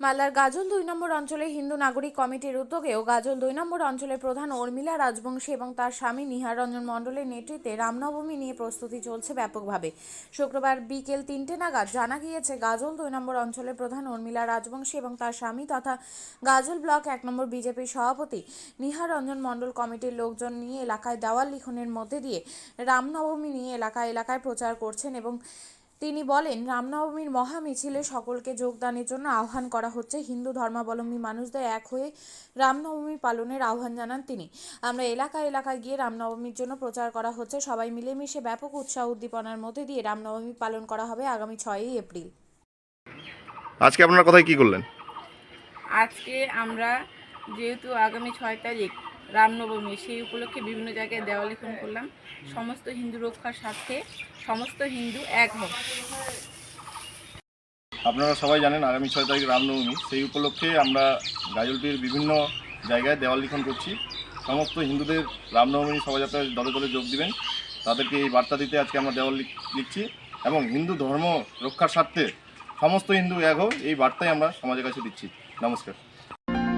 মালদার গাজল দুই নম্বর অঞ্চলে হিন্দু নাগরিক কমিটির উদ্যোগে ও গাজল দুই নম্বর অঞ্চলের প্রধান উর্মিলা রাজবংশী এবং তার স্বামী নিহার রঞ্জন মণ্ডলের নেতৃত্বে রামনবমী নিয়ে প্রস্তুতি চলছে ব্যাপকভাবে। শুক্রবার বিকেল তিনটে নাগাদ জানা গিয়েছে, গাজল দুই নম্বর অঞ্চলের প্রধান উর্মিলা রাজবংশী এবং তার স্বামী তথা গাজল ব্লক এক নম্বর বিজেপির সভাপতি নিহার রঞ্জন মণ্ডল কমিটির লোকজন নিয়ে এলাকায় দেওয়াল লিখনের মধ্যে দিয়ে রামনবমী নিয়ে এলাকায় এলাকায় প্রচার করছেন এবং তিনি বলেন রামনবমীর মহা মিছিলে সকলকে যোগদানের জন্য আহ্বান করা হচ্ছে। হিন্দু ধর্মাবলম্বী মানুষদের এক হয়ে রামনবমী পালনের আহ্বান জানান তিনি। আমরা এলাকা এলাকায় গিয়ে রামনবমীর জন্য প্রচার করা হচ্ছে। সবাই মিলেমিশে ব্যাপক উৎসাহ উদ্দীপনার মধ্যে দিয়ে রামনবমী পালন করা হবে আগামী ছয়ই এপ্রিল। আজকে আপনারা কোথায় কি করলেন? আজকে আমরা যেহেতু আগামী ছয় তারিখ রামনবমী, সেই উপলক্ষে বিভিন্ন জায়গায় দেওয়ালিখন করলাম। সমস্ত হিন্দু রক্ষার স্বার্থে সমস্ত হিন্দু এক হোক আপনারা সবাই জানেন আগামী ছয় তারিখ রামনবমী। সেই উপলক্ষে আমরা গাজলটির বিভিন্ন জায়গায় দেওয়াল লিখন করছি। সমস্ত হিন্দুদের রামনবমী শোভাযাত্রায় দলে দলে যোগ দিবেন। তাদেরকে এই বার্তা দিতে আজকে আমরা দেওয়াল লিখ- লিখছি এবং হিন্দু ধর্ম রক্ষার স্বার্থে সমস্ত হিন্দু এক হোক এই বার্তাই আমরা সমাজের কাছে দিচ্ছি। নমস্কার।